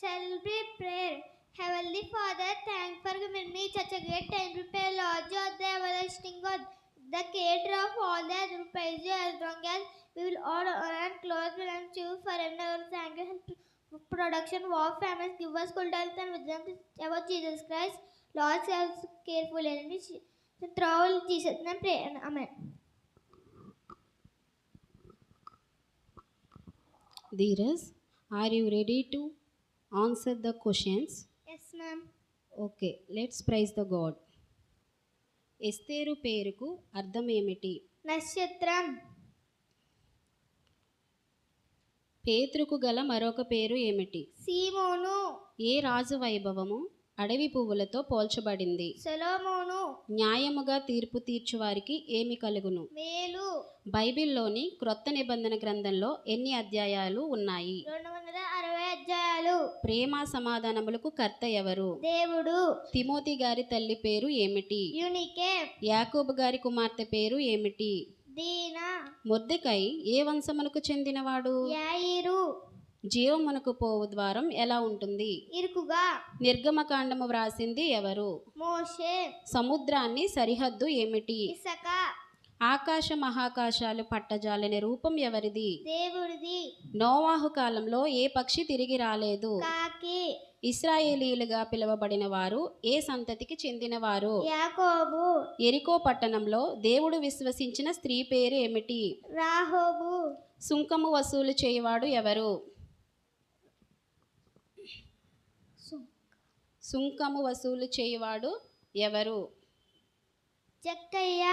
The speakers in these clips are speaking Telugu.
Celebrate prayer. Heavenly Father, thank for giving me such a great time to pray, Lord God, the everlasting God, the creator of all that praise you as long as we will all honor and clothe belong to you forever. Thank you. To Production, war, families, give us good health and wisdom about Jesus Christ. Lord, save us carefully and we through Jesus' name pray. Amen. Dheeraj, are you ready to answer the questions? Yes, ma'am. Okay let's praise the God Esther పేరుకు అర్థం ఏమిటి నక్షత్రం. పేతృకు గల మరొక పేరు ఏమిటి? సీమోను. ఏ రాజు వైభవము? అడవి పువ్వులతో పోల్చబడింది. సొలోమోను. న్యాయముగా తీర్పు తీర్చువారికి ఏమి కలుగును? మేలు. బైబిల్లోని క్రొత్త నిబంధన గ్రంథంలో ఎన్ని అధ్యాయాలు ఉన్నాయి? రెండు ప్రేమ సమాధానములకు కర్త ఎవరు? దేవుడు. తిమోతి గారి తల్లి పేరు ఏమిటి? యునికే యాకోబు గారి కుమార్తె పేరు ఏమిటి? దీన. మొద్దెకై ఏ వంశమునకు చెందినవాడు? యాయిరు. జీవమునకు పోవు ద్వారం ఎలా ఉంటుంది? ఇరుకుగా. నిర్గమకాండము వ్రాసింది ఎవరు? మోషే. సముద్రాన్ని సరిహద్దు ఏమిటి? ఇసక. ఆకాశ మహాకాశాలు పట్టజాలని రూపం ఎవరిది? దేవుడిది. నోవాహు కాలంలో ఏ పక్షి తిరిగి రాలేదు? కాకి. ఇస్రాయేలీలుగా పిలువబడిన వారు ఏ సంతతికి చెందినవారు? యాకోబు. ఎరికో పట్టణంలో దేవుడు విశ్వసించిన స్త్రీ పేరు ఏమిటి? రాహోబు. సుంకము వసూలు చేయవాడు ఎవరు? సుంకము వసూలు చేయవాడు ఎవరు? జక్కయ్య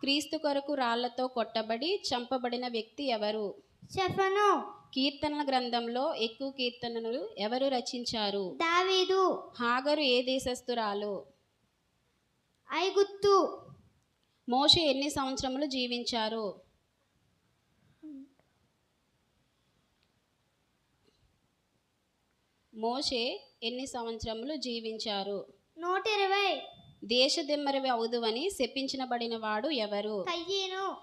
క్రీస్తు కొరకు రాళ్ళతో కొట్టబడి చంపబడిన వ్యక్తి ఎవరు? షఫను కీర్తనల గ్రంథంలో ఎక్కువ కీర్తనలు ఎవరు రచించారు? దావీదు. హాగరు ఏ దేశస్థురాలు? ఐగుత్తు మోషే ఎన్ని సంవత్సరములు జీవించారు? మోషే ఎన్ని సంవత్సరములు జీవించారు? నూట ఇరవై. దేశదిమ్మరివి అవుదువని శపించబడిన వాడు ఎవరు? కయ్యను.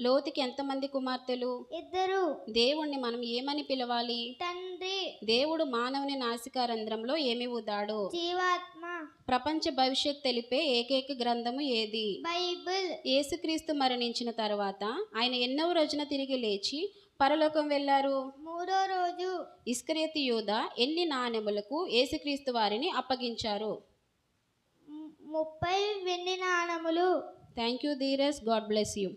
లోతుకి ఎంతమంది కుమార్తెలు? ఇద్దరు. దేవుణ్ణి మనం ఏమని పిలవాలి? తండ్రి. దేవుడు మానవుని నాసికారంధ్రంలో ఏమి ఊదాడు? జీవాత్మ. ప్రపంచ భవిష్యత్ తెలిపే ఏకైక గ్రంథము ఏది? బైబిల్. యేసుక్రీస్తు మరణించిన తర్వాత ఆయన ఎన్నో రోజున తిరిగి లేచి పరలోకం వెళ్ళారు? మూడో రోజు. ఇస్కరియతి యూద ఎన్ని నాణెములకు యేసుక్రీస్తు వారిని అప్పగించారు? ముప్పై వెండి నాణములు. థ్యాంక్ యూ ధీరస్ గాడ్ బ్లెస్ యూ